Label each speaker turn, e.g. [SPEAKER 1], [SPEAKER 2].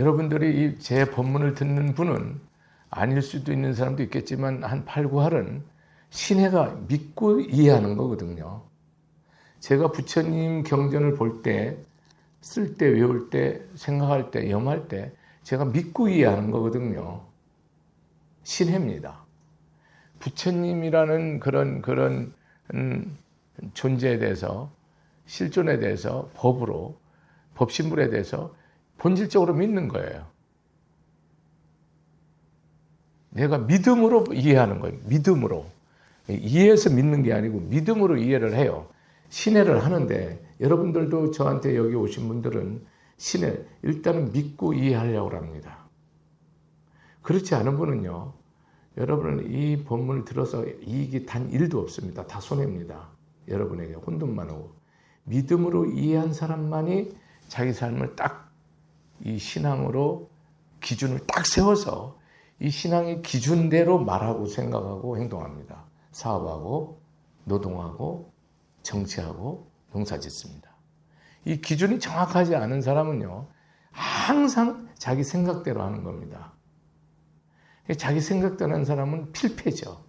[SPEAKER 1] 여러분들이 이제 본문을 듣는 분은 아닐 수도 있는 사람도 있겠지만 한 8, 9할은 신혜가 믿고 이해하는 거거든요. 제가 부처님 경전을 볼 때, 쓸 때, 외울 때, 생각할 때, 염할 때 제가 믿고 이해하는 거거든요. 신혜입니다. 부처님이라는 그런 그런 음, 존재에 대해서 실존에 대해서 법으로 법신불에 대해서 본질적으로 믿는 거예요. 내가 믿음으로 이해하는 거예요. 믿음으로. 이해해서 믿는 게 아니고 믿음으로 이해를 해요. 신뢰를 하는데 여러분들도 저한테 여기 오신 분들은 신뢰 일단은 믿고 이해하려고 합니다. 그렇지 않은 분은요. 여러분은 이 본문을 들어서 이익이 단 1도 없습니다. 다 손해입니다. 여러분에게 혼돈만 오고 믿음으로 이해한 사람만이 자기 삶을 딱 이 신앙으로 기준을 딱 세워서 이 신앙의 기준대로 말하고 생각하고 행동합니다. 사업하고 노동하고 정치하고 농사 짓습니다. 이 기준이 정확하지 않은 사람은요, 항상 자기 생각대로 하는 겁니다. 자기 생각대로 하는 사람은 필패죠.